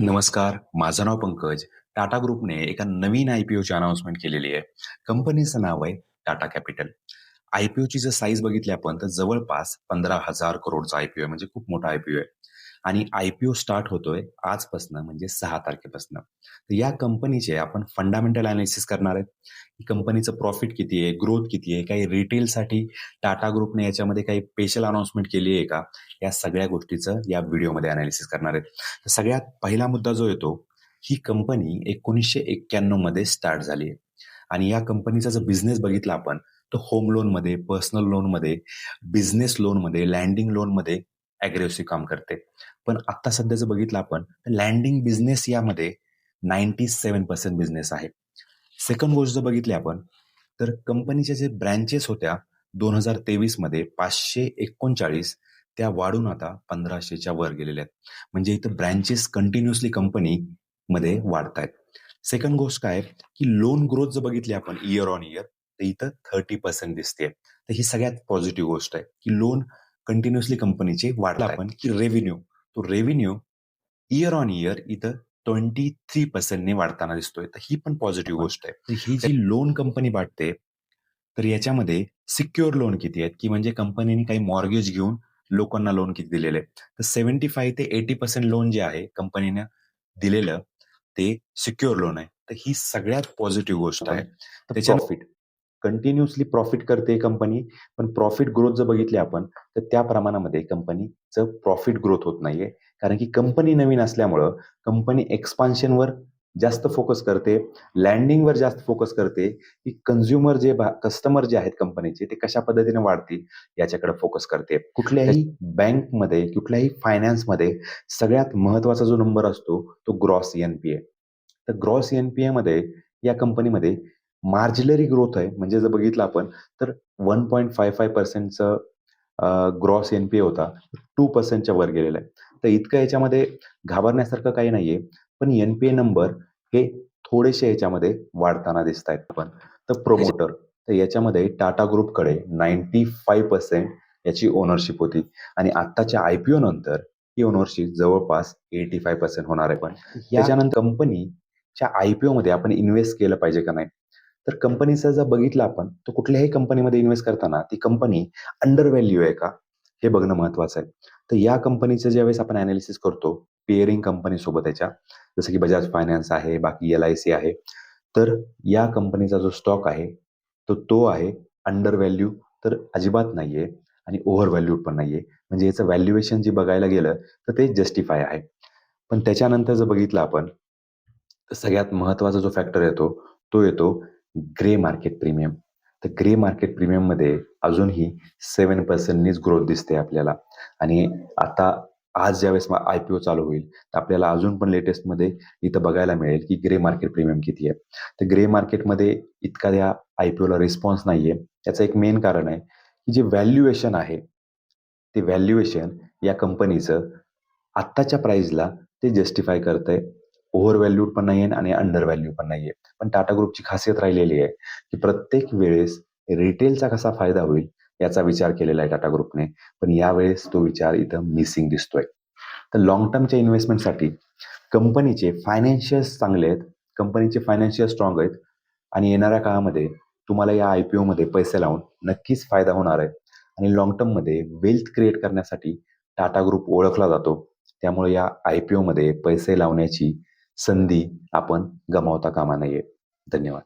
नमस्कार, माझं नाव पंकज. टाटा ग्रुपने एका नवीन आय-पी-ओची अनाउन्समेंट केलेली आहे. कंपनीचं नाव आहे टाटा कॅपिटल. आय-पी-ओची जर साईज बघितली आपण तर जवळपास पंधरा हजार करोडचा आय-पी-ओ आहे म्हणजे खूप मोठा आय-पी-ओ आहे. आणि आय-पी-ओ स्टार्ट होतोय आजपासनं म्हणजे सहा तारखेपासनं. तर या कंपनीचे आपण फंडामेंटल अनालिसिस करणार आहेत. कंपनीचं प्रॉफिट किती आहे, ग्रोथ किती आहे, काही रिटेलसाठी टाटा ग्रुपने याच्यामध्ये काही स्पेशल अनाउन्समेंट केली आहे का? या सगळ्या गोष्टीचं या व्हिडिओमध्ये अनालिसिस करणार आहेत. तर सगळ्यात पहिला मुद्दा जो येतो, ही कंपनी 1991 मध्ये स्टार्ट झाली आहे. आणि या कंपनीचा जर बिझनेस बघितला आपण, तर होम लोनमध्ये, पर्सनल लोनमध्ये, बिझनेस लोनमध्ये, लँडिंग लोनमध्ये अग्रेसिव्ह काम करते. पण आत्ता सध्या जर बघितलं आपण, लँडिंग बिझनेस यामध्ये 97% बिझनेस आहे. सेकंड गोष्ट जर बघितली आपण, तर कंपनीच्या जे ब्रँचेस होत्या 2023 मध्ये 539 त्या वाढून आता 1500च्या वर गेलेल्या आहेत. म्हणजे इथं ब्रँचेस कंटिन्युअसली कंपनीमध्ये वाढतायत. सेकंड गोष्ट काय आहे, की लोन ग्रोथ जर बघितली आपण इयर ऑन इयर, तर इथं थर्टी पर्सेंट दिसते तर ही सगळ्यात पॉझिटिव्ह गोष्ट आहे, की लोन कंटिन्युअसली कंपनीचे वाढला आपण, की रेव्हेन्यू तो रेव्हेन्यू इयर ऑन इयर इथं 23% ने वाढताना दिसतोय. तर ही पण पॉझिटिव्ह गोष्ट आहे. ही जी लोन कंपनी वाढते, तर याच्यामध्ये सिक्युअर लोन किती आहेत, की म्हणजे कंपनीने काही मॉर्गेज घेऊन लोकांना लोन किती दिलेलं. तर 75 ते 80% लोन जे आहे कंपनीनं दिलेलं, ते सिक्युअर लोन आहे. तर ही सगळ्यात पॉझिटिव्ह गोष्ट आहे. त्याच्या प्रॉफिट कंटिन्युअसली प्रॉफिट करते कंपनी, पण प्रॉफिट ग्रोथ जर बघितली आपण, तर त्या प्रमाणामध्ये कंपनीचं प्रॉफिट ग्रोथ होत नाहीये. कारण की कंपनी नवीन असल्यामुळं कंपनी एक्सपान्शनवर जास्त फोकस करते, लँडिंगवर जास्त फोकस करते, की कंझ्युमर जे कस्टमर जे आहेत कंपनीचे ते कशा पद्धतीने वाढतील याच्याकडे फोकस करते. कुठल्याही बँकमध्ये, कुठल्याही फायनान्समध्ये सगळ्यात महत्त्वाचा जो नंबर असतो, तो ग्रॉस एन-पी-ए. तर ग्रॉस एन-पी-एमध्ये या कंपनीमध्ये मार्जिनरी ग्रोथ आहे. म्हणजे जर बघितलं आपण, तर 1.55%चं अ, ग्रॉस एन-पी-ए होता, 2%च्या वर गेलेला आहे. तर इतकं याच्यामध्ये घाबरण्यासारखं काही नाहीये. पण एन-पी-ए नंबर हे थोडेसे याच्यामध्ये वाढताना दिसतायत आपण. तर प्रोमोटर तर याच्यामध्ये टाटा ग्रुपकडे 95% याची ओनरशिप होती आणि आत्ताच्या आय-पी-ओ नंतर ही ओनरशिप जवळपास 85% होणार आहे पण. त्याच्यानंतर कंपनीच्या आय-पी-ओमध्ये आपण इन्व्हेस्ट केलं पाहिजे का नाही? तर कंपनीचं जर बघितलं आपण, तर कुठल्याही कंपनीमध्ये इन्व्हेस्ट करताना ती कंपनी अंडर व्हॅल्यू आहे का? हे बघणं महत्त्वाचं आहे. तर या कंपनीचं ज्यावेळेस आपण अनालिसिस करतो, पेअरिंग कंपनीसोबत याच्या, जसं की बजाज फायनान्स आहे, बाकी एल-आय-सी आहे. तर या कंपनीचा जो स्टॉक आहे, तो तो आहे अंडर व्हॅल्यू तर अजिबात नाहीये आणि ओव्हर व्हॅल्यूड पण नाहीये. म्हणजे याचं व्हॅल्युएशन जे बघायला गेलं, तर ते जस्टिफाय आहे. पण त्याच्यानंतर जर बघितलं आपण, सगळ्यात महत्त्वाचा जो फॅक्टर येतो, तो येतो ग्रे मार्केट प्रीमियम. तर ग्रे मार्केट प्रीमियममध्ये अजूनही सेवन पर्सेंटनीच ग्रोथ दिसते आपल्याला आणि आता आज ज्यावेळेस आय-पी-ओ चालू होईल, तर आपल्याला अजून पण लेटेस्टमध्ये इथं बघायला मिळेल, की ग्रे मार्केट प्रीमियम किती आहे. तर ग्रे मार्केटमध्ये इतका या आय-पी-ओला रिस्पॉन्स नाहीये. याचं एक मेन कारण आहे, की जे व्हॅल्युएशन आहे, ते व्हॅल्युएशन या कंपनीचं आत्ताच्या प्राईजला ते जस्टिफाय करतंय. ओव्हर व्हॅल्यूड पण नाहीये आणि अंडर व्हॅल्यू पण नाहीये. पण टाटा ग्रुपची खासियत राहिलेली आहे, की प्रत्येक वेळेस रिटेलचा कसा फायदा होईल याचा विचार केलेला आहे टाटा ग्रुपने. पण यावेळेस तो विचार इथं मिसिंग दिसतोय. तर लॉंग टर्मच्या इन्व्हेस्टमेंटसाठी कंपनीचे फायनान्शियल्स चांगले आहेत, कंपनीचे फायनान्शियल स्ट्रॉंग आहेत आणि येणाऱ्या काळामध्ये तुम्हाला या आय-पी-ओमध्ये पैसे लावून नक्कीच फायदा होणार आहे आणि लॉंग टर्ममध्ये वेल्थ क्रिएट करण्यासाठी टाटा ग्रुप ओळखला जातो. त्यामुळे या आय-पी-ओमध्ये पैसे लावण्याची संधी आपण गमावता कामा नये. धन्यवाद.